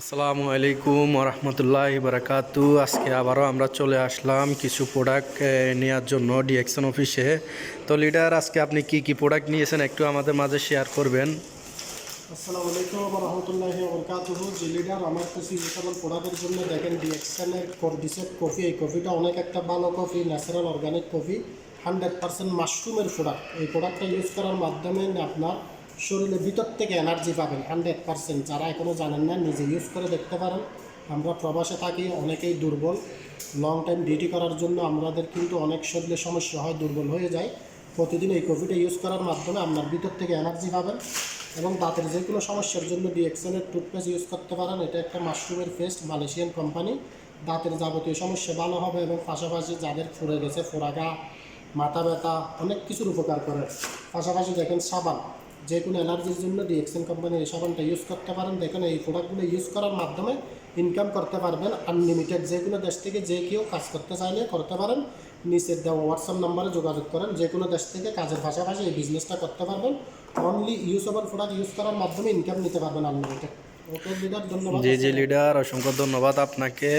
আসসালামু আলাইকুম রহমতুল্লাহ বারাকাতু। আজকে আবারও আমরা চলে আসলাম কিছু প্রোডাক্ট নেওয়ার জন্য ডিএকশন অফিসে তো লিডার আজকে আপনি কি কি প্রোডাক্ট নিয়েছেন একটু আমাদের মাঝে শেয়ার করবেন। আসসালামু আলাইকুম রহমতুল্লাহ বরকাতুহু যে লিডার আমার কাছে ইউজেবল প্রোডাক্টের জন্য দেখেন ডিএক্সএনের কর্ডিসেট কফি এই কফিটা অনেক একটা ভালো coffee natural organic coffee hundred percent মাশরুমের product এই প্রোডাক্টটা ইউজ করার মাধ্যমে আপনার শরীরের ভিতর থেকে এনার্জি পাবেন হান্ড্রেড পার্সেন্ট যারা এখনও জানেন না, নিজে ইউজ করে দেখতে পারেন। আমরা প্রবাসে থাকি, অনেকেই দুর্বল। লং টাইম ডিউটি করার জন্য আমাদের কিন্তু অনেক শরীরে সমস্যা হয়, দুর্বল হয়ে যায়। প্রতিদিন এই কফিটা ইউজ করার মাধ্যমে আপনার ভিতর থেকে এনার্জি পাবেন এবং দাঁতের যে কোনো সমস্যার জন্য ডিএক্সেলের টুথপেস্ট ইউজ করতে পারেন। এটা একটা মাশরুমের পেস্ট মালয়েশিয়ান কোম্পানি দাঁতের যাবতীয় সমস্যা ভালো হবে এবং পাশাপাশি যাদের ফুরে গেছে ফোরাগা মাথা ব্যথা, অনেক কিছুর উপকার করে। পাশাপাশি দেখেন, সাবান। যে কোনো অ্যালার্জির জন্য ডিএক্সেন কোম্পানির এই সাবানটা ইউজ করতে পারেন। দেখেন, এই প্রোডাক্টগুলো ইউজ করার মাধ্যমে ইনকাম করতে পারবেন। আনলিমিটেড যে কোনো দেশ থেকে যে কেউ কাজ করতে চাইলে করতে পারেন। নিচের দেওয়া হোয়াটসঅ্যাপ নাম্বারে যোগাযোগ করেন। যে কোনো দেশ থেকে কাজের পাশাপাশি এই বিজনেসটা করতে পারবেন। অনলি ইউজেবল প্রোডাক্ট ইউজ করার মাধ্যমে ইনকাম নিতে পারবেন আনলিমিটেড ওকে লিডার ধন্যবাদ। জি জি লিডার অসংখ্য ধন্যবাদ আপনাকে।